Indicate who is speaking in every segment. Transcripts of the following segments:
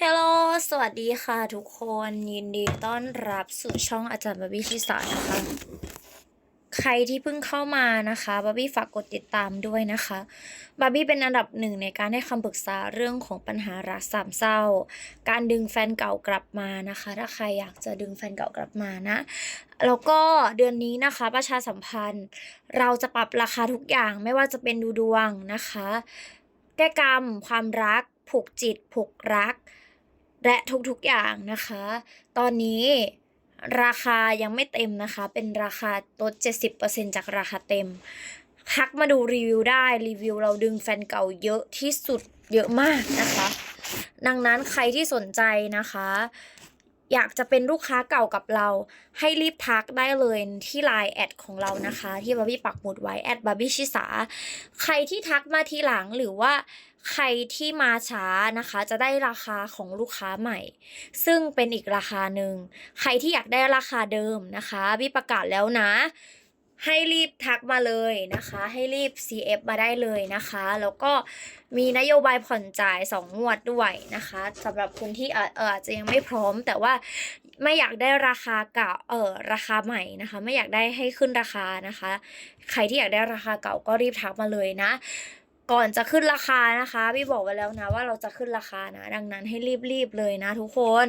Speaker 1: ฮลโลสวัสดีค่ะทุกคนยินดีต้อนรับสู่ช่องอาจารย์บาบี้ชิสานะคะ ใครที่เพิ่งเข้ามานะคะบาบี้ฝากกดติดตามด้วยนะคะบาบี้เป็นอันดับหนึ่งในการให้คำปรึกษาเรื่องของปัญหารักสามเศร้า การดึงแฟนเก่ากลับมานะคะ ถ้าใครอยากจะดึงแฟนเก่ากลับมานะ แล้วก็เดือนนี้นะคะประชาสัมพันธ์ เราจะปรับราคาทุกอย่างไม่ว่าจะเป็นดูดวงนะคะ แก้กรรม ความรัก ผูกจิต ผูกรัก และทุกๆอย่างนะคะ ตอนนี้ราคายังไม่เต็มนะคะ เป็นราคาลด 70%จากราคาเต็มทักมาดูรีวิวได้รีวิวเราดึงแฟนเก่าเยอะที่สุดเยอะมากนะคะ ดังนั้นใครที่สนใจนะคะ อยากจะเป็นลูกค้าเก่ากับเรา ให้รีบทักได้เลยที่ Line แอดของเรานะคะ ที่บาร์บี้ปักหมุดไว้แอดบาร์บี้ชิสาใครที่ทักมาทีหลังหรือว่าใครที่มาช้านะคะ จะได้ราคาของลูกค้าใหม่ ซึ่งเป็นอีกราคาหนึ่ง ใครที่อยากได้ราคาเดิมนะคะบี้ประกาศแล้วนะ ให้รีบทักมาเลยนะคะ ให้รีบ CF มาได้เลยนะคะ แล้วก็มีนโยบายผ่อนจ่าย 2 งวดด้วยนะคะสำหรับคนที่อาเอออาจจะยังไม่พร้อม แต่ว่าไม่อยากได้ราคาเก่าเออราคาใหม่นะคะ ไม่อยากได้ให้ขึ้นราคานะคะ ใครที่อยากได้ราคาเก่าก็รีบทักมาเลยนะก่อนจะขึ้นราคานะคะพี่บอกไว้แล้วนะว่าเราจะขึ้นราคานะ ดังนั้นให้รีบๆเลยนะทุกคน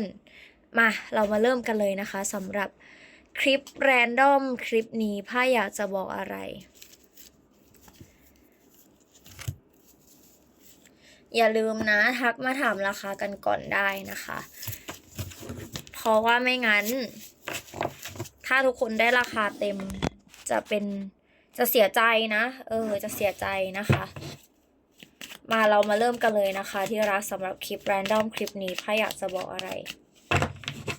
Speaker 1: มาเรามาเริ่มกันเลยนะคะสำหรับ คลิปแรนดอมคลิปนี้พ่าอยากจะบอกอะไร อย่าลืมนะทักมาถามราคากันก่อนได้นะคะ เพราะว่าไม่งั้น ถ้าทุกคนได้ราคาเต็มจะเป็นจะเสียใจนะ เออ จะเสียใจนะคะ มาเรามาเริ่มกันเลยนะคะ ที่รักสำหรับคลิปแรนดอมคลิปนี้ไพ่อยากจะบอกอะไร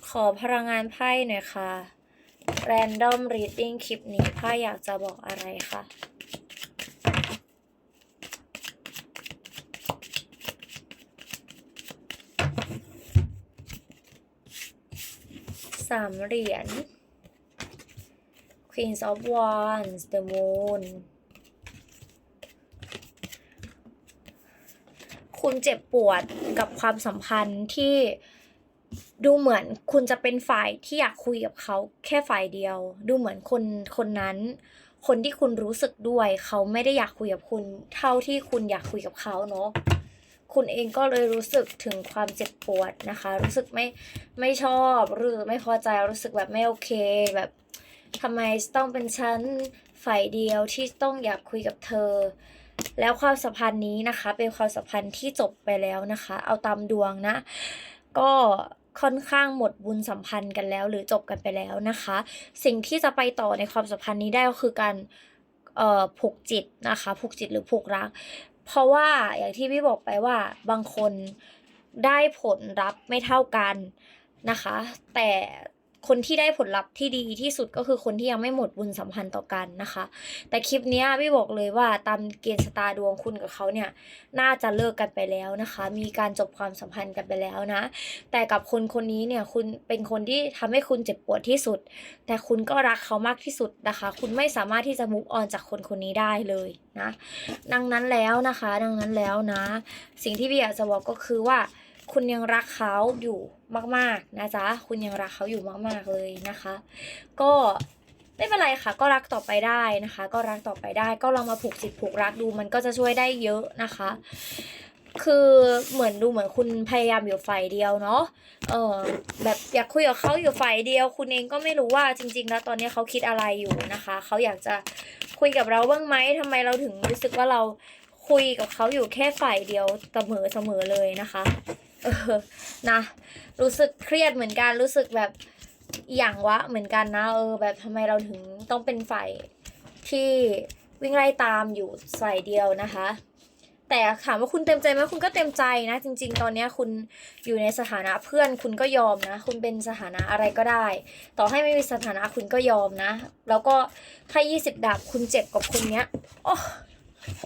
Speaker 1: ขอพลังงานไพ่หน่อยค่ะ Random Reading คลิปนี้พ่ออยากจะบอกอะไรคะสามเหรียญ Queen of Wands The Moon คุณเจ็บปวดกับความสัมพันธ์ที่ ดูเหมือนคุณจะเป็นฝ่ายที่อยากคุยกับเขาแค่ฝ่ายเดียว ดูเหมือนคนคนนั้น คนที่คุณรู้สึกด้วย เขาไม่ได้อยากคุยกับคุณ เท่าที่คุณอยากคุยกับเขาเนาะคุณเองก็เลยรู้สึกถึงความเจ็บปวดนะคะ รู้สึกไม่ไม่ชอบหรือไม่พอใจรู้สึกแบบไม่โอเคแบบทำไมต้องเป็นฉันฝ่ายเดียวที่ต้องอยากคุยกับเธอ แล้วความสัมพันธ์นี้นะคะ เป็นความสัมพันธ์ที่จบไปแล้วนะคะ เอาตามดวงนะ ก็ค่อนข้างหมดบุญสัมพันธ์กันแล้ว หรือจบกันไปแล้วนะคะ สิ่งที่จะไปต่อในความสัมพันธ์นี้ได้ก็คือการเอ่อผูกจิตนะคะผูกจิตหรือผูกรัก เพราะว่าอย่างที่พี่บอกไปว่าบางคนได้ผลรับไม่เท่ากันนะคะ แต่ คนที่ได้ผลลัพธ์ที่ดีที่สุดก็คือคนที่ยังไม่หมดบุญสัมพันธ์ต่อกันนะคะ แต่คลิปนี้พี่บอกเลยว่าตามเกณฑ์ชะตาดวงคุณกับเขาเนี่ยน่าจะเลิกกันไปแล้วนะคะ มีการจบความสัมพันธ์กันไปแล้วนะ แต่กับคนคนนี้เนี่ยคุณเป็นคนที่ทำให้คุณเจ็บปวดที่สุด แต่คุณก็รักเขามากที่สุดนะคะ คุณไม่สามารถที่จะมุกออนจากคนคนนี้ได้เลยนะ ดังนั้นแล้วนะคะ ดังนั้นแล้วนะ สิ่งที่พี่อยากจะบอกก็คือว่า คุณยังรักเขาอยู่มาก ๆ นะจ๊ะ คุณยังรักเขาอยู่มาก ๆ เลยนะคะ ก็ไม่เป็นไรค่ะ ก็รักต่อไปได้นะคะ ก็รักต่อไปได้ ก็ลองมาผูกจิตผูกรักดูมันก็จะช่วยได้เยอะนะคะ คือเหมือนดูเหมือนคุณพยายามอยู่ฝ่ายเดียวเนาะ เออแบบอยากคุยกับเขาอยู่ฝ่ายเดียว คุณเองก็ไม่รู้ว่าจริง ๆ แล้วตอนนี้เขาคิดอะไรอยู่นะคะ เขาอยากจะคุยกับเราบ้างไหมทำไมเราถึงรู้สึกว่าเราคุยกับเขาอยู่แค่ฝ่ายเดียวเสมอเสมอเลยนะคะ เออนะรู้สึกเครียดเหมือนกันรู้สึกแบบอย่างวะเหมือนกันนะเออแบบทำไมเราถึงต้องเป็นฝ่ายที่วิ่งไล่ตามอยู่ฝ่ายเดียวนะคะ แต่ถามว่าคุณเต็มใจไหมคุณก็เต็มใจนะ จริง ๆ ตอนนี้คุณอยู่ในสถานะเพื่อนคุณก็ยอมนะ คุณเป็นสถานะอะไรก็ได้ ต่อให้ไม่มีสถานะคุณก็ยอมนะ แล้วก็ถ้ายี่สิบดาบคุณเจ็บกับคนเนี้ยโอ้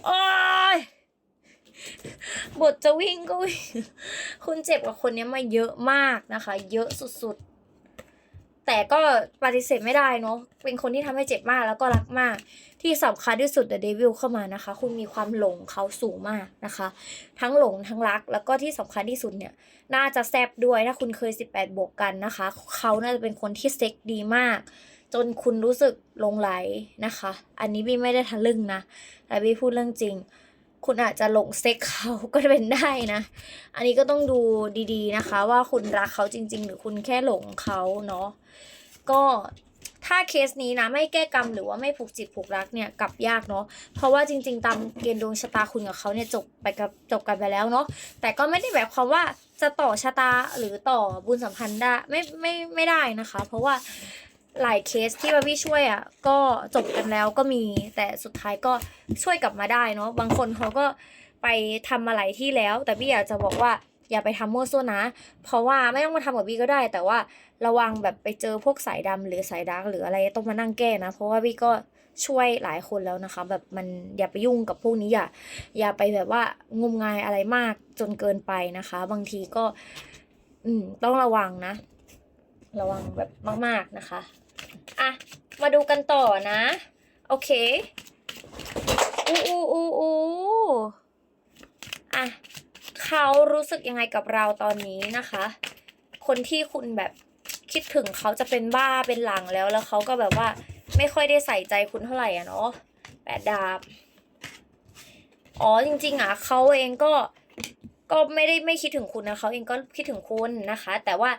Speaker 1: โอ้ย บทจะวิ่งก็วิ่งคุณเจ็บกับคนนี้มาเยอะมากนะคะ เยอะสุดๆ แต่ก็ปฏิเสธไม่ได้เนาะเป็นคนที่ทำให้เจ็บมากแล้วก็รักมาก ที่สำคัญที่สุด The Devil เข้ามานะคะ คุณมีความหลงเขาสูงมากนะคะ ทั้งหลงทั้งรักแล้วก็ที่สำคัญที่สุดเนี่ยน่าจะแซบด้วยถ้าคุณเคย 18 บวกกันนะคะ เขาน่าจะเป็นคนที่เซ็กดีมากจนคุณรู้สึกลงไหลนะคะ อันนี้บี้ไม่ได้ทะลึ่งนะแต่บี้พูดเรื่องจริง คุณอาจจะหลงเซ็กเขาก็เป็นได้นะ อันนี้ก็ต้องดูดีๆนะคะ ว่าคุณรักเขาจริง ๆ หรือคุณแค่หลงเขาเนาะ ก็ถ้าเคสนี้นะไม่แก้กรรมหรือว่าไม่ผูกจิตผูกรักเนี่ยกลับยากเนาะ เพราะว่าจริง ๆ ตามเกณฑ์ดวงชะตาคุณกับเขาเนี่ยจบไปกับจบกันไปแล้วเนาะ แต่ก็ไม่ได้แบบความว่าจะต่อชะตาหรือต่อบุญสัมพันธ์ได้ไม่ไม่ไม่ได้นะคะ เพราะว่า หลายเคสที่บาบี้ช่วยอะก็จบกันแล้วก็มีแต่สุดท้ายก็ช่วยกลับมาได้เนาะบางคนเขาก็ไปทำมาหลายที่แล้ว แต่บี้อยากจะบอกว่าอย่าไปทำมั่วซั่วนะ เพราะว่าไม่ต้องมาทำกับบี้ก็ได้ แต่ว่าระวังแบบไปเจอพวกสายดำหรือสายดาร์กหรืออะไรต้องมานั่งแก้นะ เพราะว่าบี้ก็ช่วยหลายคนแล้วนะคะ แบบมันอย่าไปยุ่งกับพวกนี้อย่าอย่าไปแบบว่างมงายอะไรมากจนเกินไปนะคะ บางทีก็ อืมต้องระวังนะ ระวังแบบมาก ๆนะคะ อะ มาดูกันต่อนะ โอเค อู้อู้อู้อู้อะ เขารู้สึกยังไงกับเราตอนนี้นะคะ คนที่คุณแบบคิดถึงเขาจะเป็นบ้าเป็นหลังแล้ว แล้วเขาก็แบบว่าไม่ค่อยได้ใส่ใจคุณเท่าไหร่อะเนาะแปดดาบ อ๋อจริง ๆ อะเขาเองก็ก็ไม่ได้ไม่คิดถึงคุณนะเขาเองก็คิดถึงคุณนะคะ แต่ว่า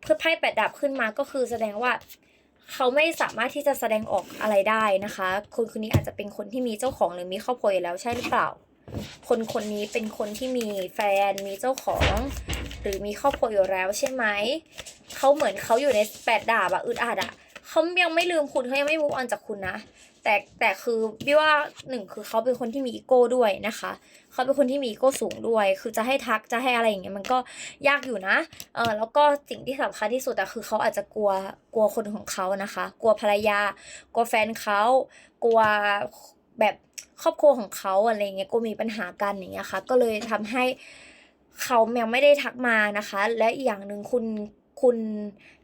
Speaker 1: เพื่อไพ่แปดดาบขึ้นมาก็คือแสดงว่า เขาไม่สามารถที่จะแสดงออกอะไรได้นะคะ คนคนนี้อาจจะเป็นคนที่มีเจ้าของหรือมีครอบครัวอยู่แล้วใช่หรือเปล่า คนคนนี้เป็นคนที่มีแฟนมีเจ้าของ หรือมีครอบครัวอยู่แล้วใช่ไหมเขาเหมือนเขาอยู่ในแปดดาบอะอึดอัดอะเขายังไม่ลืมคุณเขายังไม่มูฟออนจากคุณนะ แต่แต่คือพี่ว่าหนึ่งคือเขาเป็นคนที่มีอีโก้ด้วยนะคะเขาเป็นคนที่มีอีโก้สูงด้วย คือจะให้ทักจะให้อะไรอย่างเงี้ยมันก็ยากอยู่นะเออแล้วก็สิ่งที่สำคัญที่สุดอะคือเขาอาจจะกลัวกลัวคนของเขานะคะ กลัวภรรยา กลัวแฟนเขากลัวแบบครอบครัวของเขาอะไรเงี้ยกลัวมีปัญหากันอย่างเงี้ยค่ะ ก็เลยทำให้เขายังไม่ได้ทักมานะคะ และอีกอย่างหนึ่งคุณ คุณ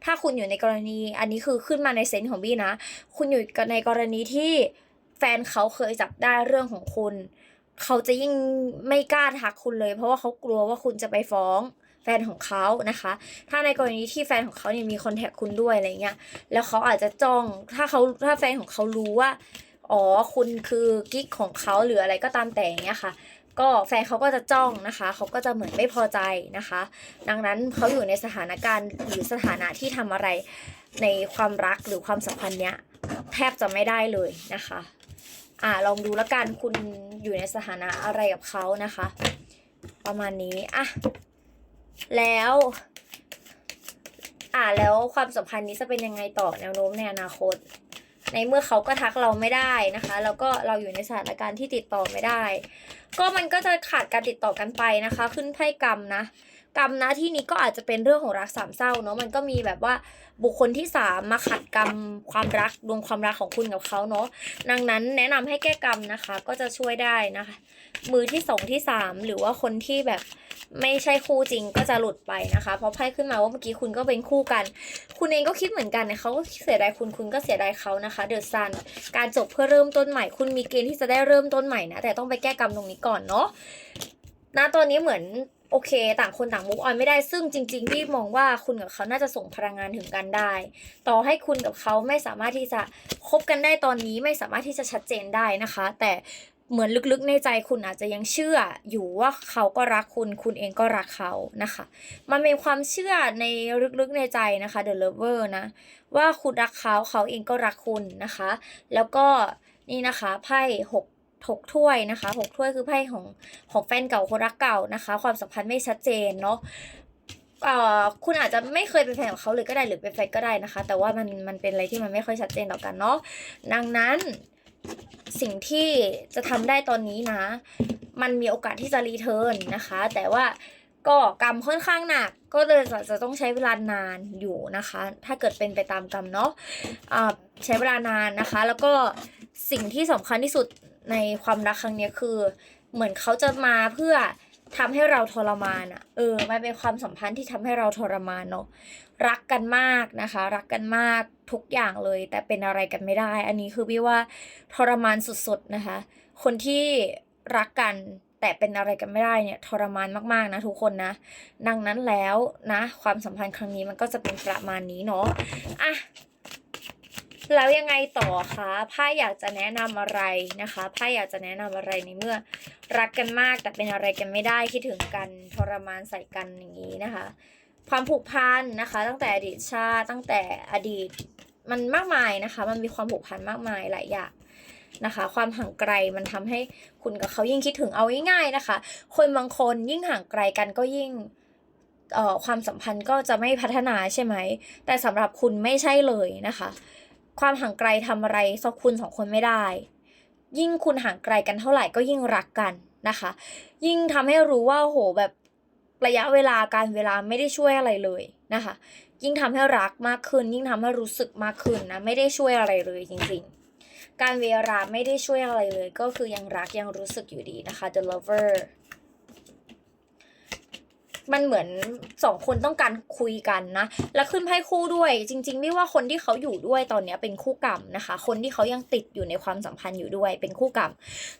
Speaker 1: ถ้าคุณอยู่ในกรณีอันนี้คือขึ้นมาในเซนส์ของบี้นะ คุณอยู่ในกรณีที่แฟนเขาเคยจับได้เรื่องของคุณ เขาจะยิ่งไม่กล้าทักคุณเลย เพราะว่าเขากลัวว่าคุณจะไปฟ้องแฟนของเขานะคะ ถ้าในกรณีที่แฟนของเขาเนี่ยมีคอนแทคคุณด้วยอะไรเงี้ย แล้วเขาอาจจะจ้อง ถ้าเขาถ้าแฟนของเขารู้ว่า อ๋อ คุณคือกิ๊กของเขาหรืออะไรก็ตามแต่อย่างเงี้ยค่ะ ก็แฟนเขาก็จะจ้องนะคะ เขาก็จะเหมือนไม่พอใจนะคะ ดังนั้นเขาอยู่ในสถานการณ์หรือสถานะที่ทำอะไรในความรักหรือความสัมพันธ์เนี้ยแทบจะไม่ได้เลยนะคะ อ่าลองดูแล้วกันคุณอยู่ในสถานะอะไรกับเขานะคะ ประมาณนี้อะแล้วอ่าแล้วความสัมพันธ์นี้จะเป็นยังไงต่อแนวโน้มในอนาคต ในเมื่อเขาก็ทักเราไม่ได้นะคะ แล้วก็เราอยู่ในสถานการณ์ที่ติดต่อไม่ได้ ก็มันก็จะขาดการติดต่อกันไปนะคะ ขึ้นไพ่กรรมนะ กรรมนะที่นี้ก็อาจจะเป็นเรื่องของรักสามเศร้าเนาะมันก็มีแบบว่าบุคคลที่สามมาขัดกรรมความรักดวงความรักของคุณกับเขาเนาะดังนั้นแนะนำให้แก้กรรมนะคะ ก็จะช่วยได้นะคะ มือที่สองที่สามหรือว่าคนที่แบบไม่ใช่คู่จริงก็จะหลุดไปนะคะ เพราะไพ่ขึ้นมาว่าเมื่อกี้คุณก็เป็นคู่กัน คุณเองก็คิดเหมือนกันนะเขาก็เสียดายคุณคุณก็เสียดายเขานะคะ เดอะซันการจบเพื่อเริ่มต้นใหม่ คุณมีเกณฑ์ที่จะได้เริ่มต้นใหม่นะแต่ต้องไปแก้กรรมตรงนี้ก่อนเนาะณตอนนี้เหมือนโอเค ต่างคนต่างมุกออนไม่ได้ซึ่งจริง ๆ พี่มองว่าคุณกับเขาน่าจะส่งพลังงานถึงกันได้ ต่อให้คุณกับเขาไม่สามารถที่จะคบกันได้ตอนนี้ไม่สามารถที่จะชัดเจนได้นะคะ แต่เหมือนลึกๆในใจคุณอาจจะยังเชื่ออยู่ว่าเขาก็รักคุณ คุณเองก็รักเขานะคะ มันเป็นความเชื่อในลึกๆในใจนะคะ The Lover นะ ว่าคุณรักเขาเขาเองก็รักคุณนะคะ แล้วก็นี่นะคะไพ่หก หกถ้วยนะคะหกถ้วยคือไพ่ของของแฟนเก่าคนรักเก่านะคะ ความสัมพันธ์ไม่ชัดเจนเนาะเอ่อคุณอาจจะไม่เคยเป็นแฟนกับเขาเลยก็ได้หรือเป็นแฟนก็ได้นะคะ แต่ว่ามันมันเป็นอะไรที่มันไม่ค่อยชัดเจนต่อกันเนาะดังนั้นสิ่งที่จะทำได้ตอนนี้นะ มันมีโอกาสที่จะรีเทิร์นนะคะ แต่ว่าก็กรรมค่อนข้างหนักก็เลยจะจะต้องใช้เวลานานอยู่นะคะ ถ้าเกิดเป็นไปตามกรรมเนาะอ่าใช้เวลานานนะคะ แล้วก็สิ่งที่สำคัญที่สุด ในความรักครั้งนี้คือ เหมือนเขาจะมาเพื่อทำให้เราทรมานอะ่ะ เออ มันเป็นความสัมพันธ์ที่ทำให้เราทรมานเนาะ รักกันมากนะคะ รักกันมากทุกอย่างเลย แต่เป็นอะไรกันไม่ได้ อันนี้คือพี่ว่าทรมานสุดๆนะคะ คนที่รักกันแต่เป็นอะไรกันไม่ได้เนี่ยทรมานมากๆนะทุกคนนะ ดังนั้นแล้วนะ ความสัมพันธ์ครั้งนี้มันก็จะเป็นประมาณนี้เนาะ อะ แล้วยังไงต่อคะไพ่อยากจะแนะนำอะไรนะคะไพ่อยากจะแนะนำอะไรในเมื่อ รักกันมากแต่เป็นอะไรกันไม่ได้คิดถึงกันทรมานใส่กันอย่างนี้นะคะ ความผูกพันนะคะ ตั้งแต่อดีตชาติตั้งแต่อดีตมันมากมายนะคะ มันมีความผูกพันมากมายหลายอย่างนะคะ ความห่างไกลมันทำให้คุณกับเขายิ่งคิดถึงเอาง่ายๆนะคะ คนบางคนยิ่งห่างไกลกันก็ยิ่งเอ่อความสัมพันธ์ก็จะไม่พัฒนาใช่ไหม แต่สำหรับคุณไม่ใช่เลยนะคะ ความห่างไกลทำอะไรสักคุณสองคนไม่ได้ ยิ่งคุณห่างไกลกันเท่าไหร่ก็ยิ่งรักกันนะคะ ยิ่งทำให้รู้ว่าโหแบบระยะเวลาการเวลาไม่ได้ช่วยอะไรเลยนะคะ ยิ่งทำให้รักมากขึ้น ยิ่งทำให้รู้สึกมากขึ้นนะไม่ได้ช่วยอะไรเลยจริงๆ การเวลาไม่ได้ช่วยอะไรเลย ก็คือยังรักยังรู้สึกอยู่ดีนะคะ The Lover มันเหมือนสองคนต้องการคุยกันนะ แล้วขึ้นไพ่คู่ด้วย จริง ๆ ไม่ว่าคนที่เขาอยู่ด้วยตอนเนี้ยเป็นคู่กรรมนะคะ คนที่เขายังติดอยู่ในความสัมพันธ์อยู่ด้วยเป็นคู่กรรม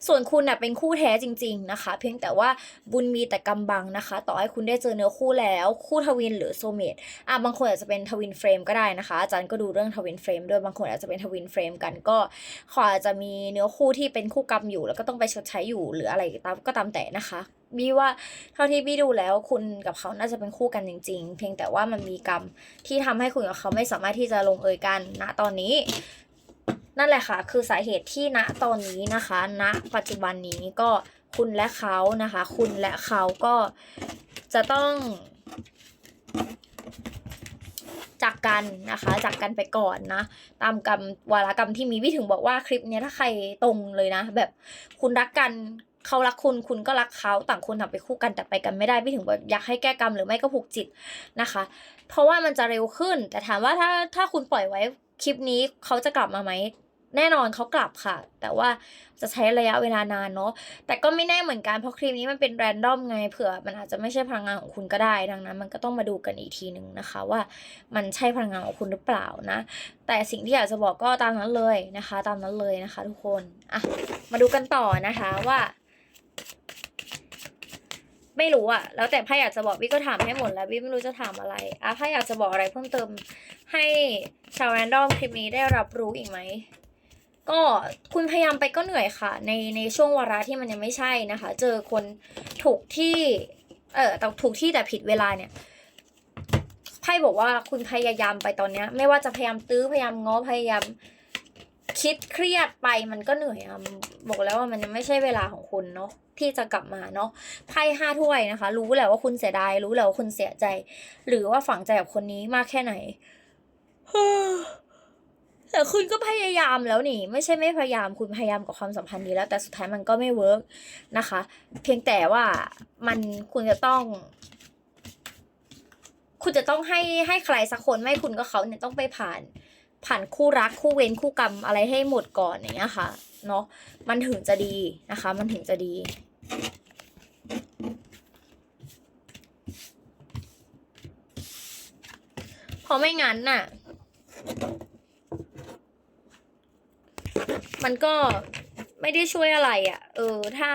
Speaker 1: ส่วนคุณน่ะเป็นคู่แท้จริง ๆนะคะ เพียงแต่ว่าบุญมีแต่กำบังนะคะ ต่อให้คุณได้เจอเนื้อคู่แล้วคู่ทวินหรือโซเมตอะบางคนอาจจะเป็นทวินเฟรมก็ได้นะคะ อาจารย์ก็ดูเรื่องทวินเฟรมด้วยบางคนอาจจะเป็นทวินเฟรมกันก็ขาอาจจะมีเนื้อคู่ที่เป็นคู่กรรมอยู่ แล้วก็ต้องไปชดใช้อยู่หรืออะไรก็ตามก็ตามแต่นะคะ บี้ว่าเท่าที่บี้ดูแล้วคุณกับเขาน่าจะเป็นคู่กันจริง ๆ เพียงแต่ว่ามันมีกรรมที่ทำให้คุณกับเขาไม่สามารถที่จะลงเอยกันณตอนนี้ นั่นแหละค่ะ คือสาเหตุที่ณตอนนี้นะคะ ณ ปัจจุบันนี้ก็คุณและเขานะคะ คุณและเขาก็จะต้องจากกันนะคะจากกันไปก่อนนะ ตามกรรมวาระกรรมที่มีพี่ถึงบอกว่าคลิปนี้ถ้าใครตรงเลยนะ แบบคุณรักกัน เขารักคุณคุณก็รักเขาต่างคนต่างไปคู่กันแต่ไปกันไม่ได้พี่ถึงแบบอยากให้แก้กรรมหรือไม่ก็ผูกจิตนะคะ เพราะว่ามันจะเร็วขึ้น แต่ถามว่าถ้าถ้าคุณปล่อยไว้คลิปนี้เขาจะกลับมาไหมแน่นอนเขากลับค่ะ แต่ว่าจะใช้ระยะเวลานานเนาะแต่ก็ไม่แน่เหมือนกันเพราะคลิปนี้มันเป็นแรนดอมไงเผื่อ มันอาจจะไม่ใช่พลังงานของคุณก็ได้ดังนั้น มันก็ต้องมาดูกันอีกทีหนึ่งนะคะ ว่ามันใช่พลังงานของคุณหรือเปล่านะ แต่สิ่งที่อยากจะบอกก็ตามนั้นเลยนะคะ ตามนั้นเลยนะคะ ทุกคนอะมาดูกันต่อนะคะว่า ไม่รู้อะแล้วแต่ไพ่อยากจะบอกวิก็ถามให้หมดแล้ววิไม่รู้จะถามอะไรอะไพ่อยากจะบอกอะไรเพิ่มเติมให้ชาวแรนดอมคลิปนี้ได้รับรู้อีกไหมก็คุณพยายามไปก็เหนื่อยค่ะ ในในช่วงวาระที่มันยังไม่ใช่นะคะ เจอคนถูกที่เออแต่ถูกที่แต่ผิดเวลาเนี่ยไพ่บอกว่าคุณพยายามไปตอนเนี้ย ไม่ว่าจะพยายามตื้อพยายามง้อพยายาม คิดเครียดไปมันก็เหนื่อยอะบอกแล้วว่ามันไม่ใช่เวลาของคุณเนาะที่จะกลับมาเนาะไพ่ห้าถ้วยนะคะ รู้แหละว่าคุณเสียดายรู้แหละว่าคุณเสียใจ หรือว่าฝังใจกับคนนี้มากแค่ไหนแต่คุณก็พยายามแล้วนี่ ไม่ใช่ไม่พยายามคุณพยายามกับความสัมพันธ์นี้แล้ว แต่สุดท้ายมันก็ไม่เวิร์กนะคะ เพียงแต่ว่ามันคุณจะต้อง คุณจะต้องให้ให้ใครสักคนไม่คุณก็เขาเนี่ยต้องไปผ่าน ผ่านคู่รักคู่เวรคู่กรรมอะไรให้หมดก่อนอย่างเงี้ยค่ะเนาะมันถึงจะดีนะคะ มันถึงจะดีเพราะไม่งั้นน่ะ มันก็ไม่ได้ช่วยอะไรอะ่ะ เออ ถ้า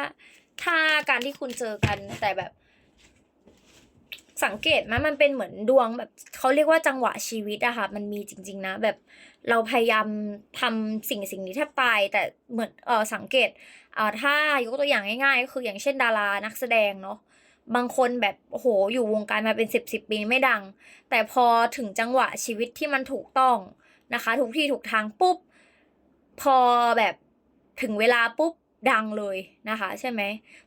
Speaker 1: ถ้าการที่คุณเจอกันแต่แบบ สังเกตไหมมันเป็นเหมือนดวงแบบเขาเรียกว่าจังหวะชีวิตอะค่ะ มันมีจริง ๆ นะ แบบเราพยายามทำสิ่งสิ่งนี้แทบตายแต่เหมือนเออสังเกตเอ่าถ้ายกตัวอย่างง่ายๆก็คืออย่างเช่นดารานักแสดงเนาะบางคนแบบโอ้โหอยู่วงการมาเป็นสิบสิบปีไม่ดัง แต่พอถึงจังหวะชีวิตที่มันถูกต้องนะคะ ถูกที่ถูกทางปุ๊บ พอแบบถึงเวลาปุ๊บ ดังเลยนะคะ ใช่ไหม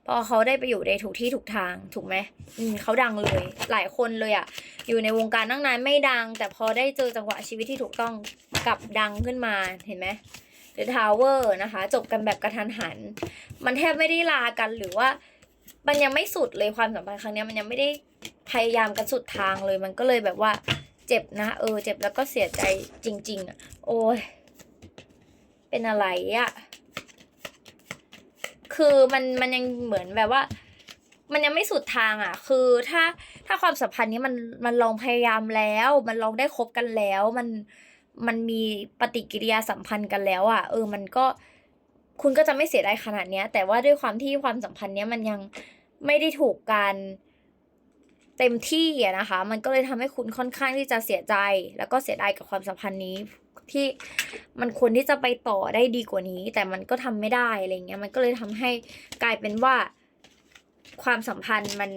Speaker 1: พอเขาได้ไปอยู่ในถูกที่ถูกทางถูกไหมอืมเขาดังเลย หลายคนเลยอะอยู่ในวงการตั้งนานไม่ดัง แต่พอได้เจอจังหวะชีวิตที่ถูกต้องกลับดังขึ้นมาเห็นไหม The Tower นะคะ จบกันแบบกระทันหัน มันแทบไม่ได้ลากันหรือว่า มันยังไม่สุดเลยความสัมพันธ์ครั้งนี้มันยังไม่ได้พยายามกันสุดทางเลย มันก็เลยแบบว่า เจ็บนะ เออ เจ็บแล้วก็เสียใจจริง ๆอะ โอ้ยเป็นอะไรอะ่ะ คือมันมันยังเหมือนแบบว่า มันยังไม่สุดทางอะ คือถ้าถ้าความสัมพันธ์นี้มันมันลองพยายามแล้ว มันลองได้คบกันแล้ว มันมันมีปฏิกิริยาสัมพันธ์กันแล้วอะ เออ มันก็คุณก็จะไม่เสียดายขนาดเนี้ย แต่ว่าด้วยความที่ความสัมพันธ์เนี้ยมันยังไม่ได้ถูกการเต็มที่อะนะคะ มันก็เลยทำให้คุณค่อนข้างที่จะเสียใจ แล้วก็เสียดายกับความสัมพันธ์นี้ ที่มันควรที่จะไปต่อได้ดีกว่านี้ แต่มันก็ทำไม่ได้อะไรเงี้ยมันก็เลยทำให้กลายเป็นว่าความสัมพันธ์มัน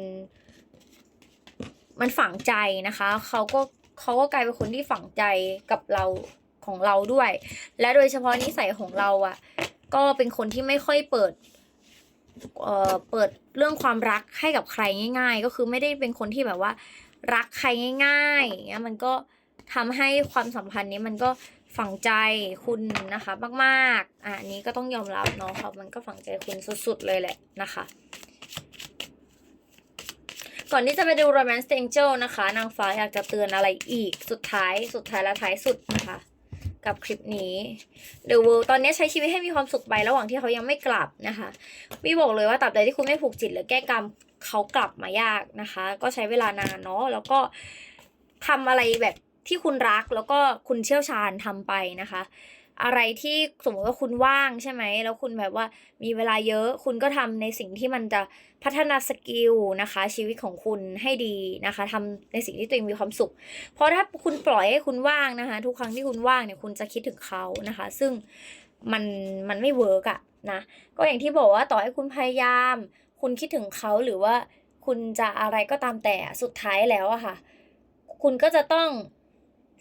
Speaker 1: มันฝังใจนะคะเขาก็เขาก็กลายเป็นคนที่ฝังใจกับเราของเราด้วย และโดยเฉพาะนิสัยของเราอะ่ะ ก็เป็นคนที่ไม่ค่อยเปิดเอ่อเปิดเรื่องความรักให้กับใครง่าย ๆ ก็คือไม่ได้เป็นคนที่แบบว่า รักใครง่ายๆอย่างเงี้ยมันก็ ทำให้ความสัมพันธ์นี้มันก็ฝังใจคุณนะคะ มากๆอะนี้ก็ต้องยอมรับเนาะครับมันก็ฝังใจคุณสุด ๆ เลยแหละนะคะ ก่อนที่จะไปดู Romance Angel นะคะ นางฟ้าอยากจะเตือนอะไรอีกสุดท้ายสุดท้ายและท้ายสุดนะคะกับคลิปนี้ The World ตอนนี้ใช้ชีวิตให้มีความสุขไประหว่างที่เขายังไม่กลับนะคะวิบอกเลยว่าตราบใดที่คุณไม่ผูกจิตหรือแก้กรรมเขากลับมายากนะคะ ก็ใช้เวลานานเนาะแล้วก็ทำอะไรแบบ ที่คุณรักแล้วก็คุณเชี่ยวชาญทำไปนะคะ อะไรที่สมมติว่าคุณว่างใช่ไหมแล้วคุณแบบว่ามีเวลาเยอะคุณก็ทำในสิ่งที่มันจะพัฒนาสกิลนะคะ ชีวิตของคุณให้ดีนะคะทำในสิ่งที่ตัวเองมีความสุข เพราะถ้าคุณปล่อยให้คุณว่างนะคะ ทุกครั้งที่คุณว่างเนี่ยคุณจะคิดถึงเขานะคะ ซึ่งมันมันไม่เวิร์กอะนะก็อย่างที่บอกว่าต่อให้คุณพยายาม คุณคิดถึงเขาหรือว่าคุณจะอะไรก็ตามแต่สุดท้ายแล้วอะค่ะ คุณก็จะต้อง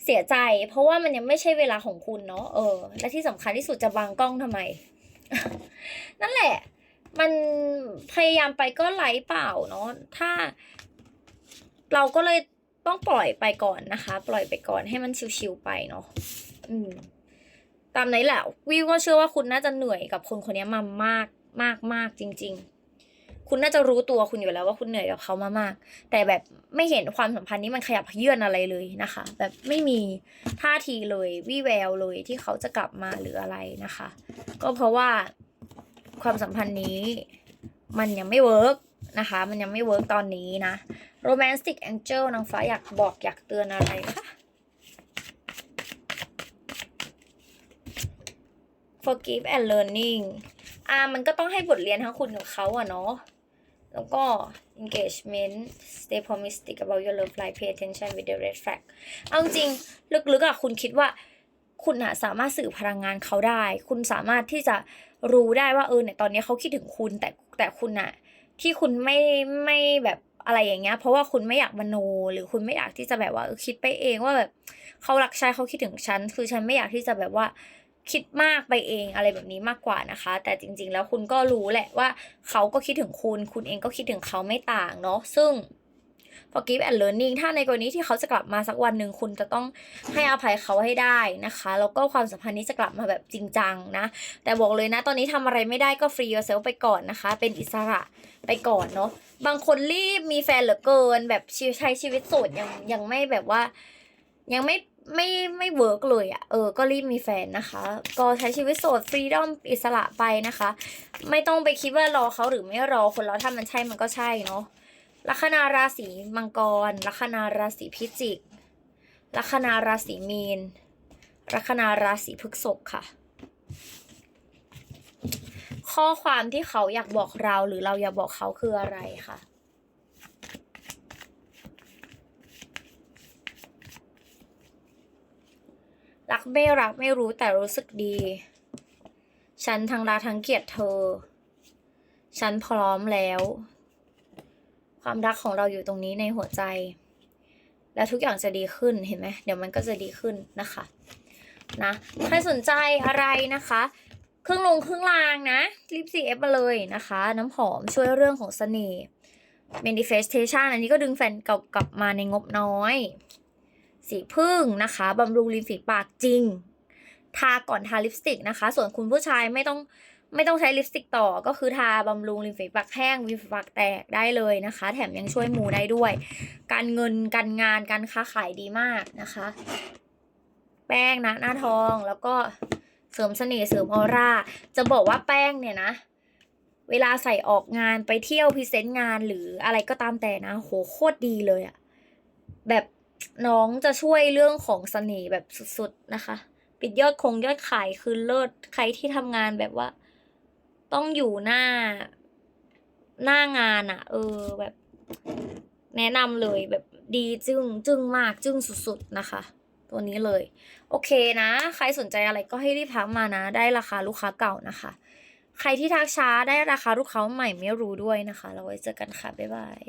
Speaker 1: เสียใจ เพราะว่ามันยังไม่ใช่เวลาของคุณเนาะเออ และที่สำคัญที่สุดจะบังกล้องทำไม นั่นแหละ มันพยายามไปก็ไร้เปล่าเนาะถ้า เราก็เลยต้องปล่อยไปก่อนนะคะ ปล่อยไปก่อนให้มันชิวๆไปเนาะอืม ตามนั้นแหละวิวก็เชื่อว่าคุณน่าจะเหนื่อยกับคนคนนี้มามากมากมากจริง ๆ คุณน่าจะรู้ตัวคุณอยู่แล้วว่าคุณเหนื่อยกับเขามามาก แต่แบบไม่เห็นความสัมพันธ์นี้มันขยับเยื่อนอะไรเลยนะคะ แบบไม่มีท่าทีเลยวี่แววเลยที่เขาจะกลับมาหรืออะไรนะคะ ก็เพราะว่าความสัมพันธ์นี้มันยังไม่เวิร์กนะคะ มันยังไม่เวิร์กตอนนี้นะ romantic angel นางฟ้าอยากบอกอยากเตือนอะไรคะ forgive and learning อ่ามันก็ต้องให้บทเรียนทั้งคุณกับเขาอะเนาะ แล้วก็ engagement stay optimistic about your love life pay attention with the red flag เอาจริงลึกๆอะคุณคิดว่า คุณอะสามารถสื่อพลังงานเขาได้ คุณสามารถที่จะรู้ได้ว่าเออเนี่ยตอนนี้เขาคิดถึงคุณแต่แต่คุณอะที่คุณไม่ไม่แบบอะไรอย่างเงี้ยเพราะว่าคุณไม่อยากมโน หรือคุณไม่อยากที่จะแบบว่าคิดไปเองว่าแบบเขารักฉันเขาคิดถึงฉันคือฉันไม่อยากที่จะแบบว่า คิดมากไปเองอะไรแบบนี้มากกว่านะคะ แต่จริง ๆ แล้วคุณก็รู้แหละว่าเขาก็คิดถึงคุณ คุณเองก็คิดถึงเขาไม่ต่างเนาะซึ่ง forgive and learning ถ้าในกรณีที่เขาจะกลับมาสักวันหนึ่งคุณจะต้องให้อภัยเขาให้ได้นะคะแล้วก็ความสัมพันธ์นี้จะกลับมาแบบจริงจังนะ แต่บอกเลยนะตอนนี้ทำอะไรไม่ได้ก็ free yourself ไปก่อนนะคะ เป็นอิสระไปก่อนเนาะบางคนรีบมีแฟนเหลือเกิน แบบใช้ชีวิตโสดยังยังไม่แบบว่ายังไม่ ไม่ไม่เวิร์กเลยอะ่ะ เออ ก็รีบมีแฟนนะคะ ก็ใช้ชีวิตโสดฟรีดอมอิสระไปนะคะ ไม่ต้องไปคิดว่ารอเขาหรือไม่รอคนเราถ้ามันใช่มันก็ใช่เนาะ ลัคนาราศีมังกร ลัคนาราศีพิจิก ลัคนาราศีมีน ลัคนาราศีพฤษภค่ะ ข้อความที่เขาอยากบอกเราหรือเราอยากบอกเขาคืออะไรค่ะ รักไม่รักไม่รู้แต่รู้สึกดี ฉันทั้งรักทั้งเกลียดเธอ ฉันพร้อมแล้ว ความรักของเราอยู่ตรงนี้ในหัวใจ แล้วทุกอย่างจะดีขึ้นเห็นไหมเดี๋ยวมันก็จะดีขึ้นนะคะนะใครสนใจอะไรนะคะเครื่องลงเครื่องรางนะรีบ CF มาเลยนะคะ น้ำหอมช่วยเรื่องของเสน่ห์ manifestation อันนี้ก็ดึงแฟนเก่ากลับมาในงบน้อย สีพึ่งนะคะบำรุงริมฝีปากจริง ทาก่อนทาลิปสติกนะคะ ส่วนคุณผู้ชายไม่ต้องไม่ต้องใช้ลิปสติกต่อก็คือทาบำรุงริมฝีปากแห้งริมฝีปากแตกได้เลยนะคะ แถมยังช่วยมูได้ด้วย การเงินการงานการค้าขายดีมากนะคะ แป้งนะหน้าทองแล้วก็เสริมเสน่ห์เสริมออร่า จะบอกว่าแป้งเนี่ยนะ เวลาใส่ออกงานไปเที่ยวพรีเซนต์งานหรืออะไรก็ตามแต่นะ โหโคตรดีเลยอะแบบ น้องจะช่วยเรื่องของเสน่ห์แบบสุดๆนะคะ ปิดยอดคงยอดขายคือเลิศใครที่ทำงานแบบว่า ต้องอยู่หน้า หน้างานอะเออแบบ แนะนำเลยแบบดีจึ้งจึ้งมากจึ้งสุดๆนะคะ ตัวนี้เลย โอเคนะ ใครสนใจอะไรก็ให้รีบทักมานะ ได้ราคาลูกค้าเก่านะคะ ใครที่ทักช้าได้ราคาลูกค้าใหม่ไม่รู้ด้วยนะคะ เราไว้เจอกันค่ะบ๊ายบาย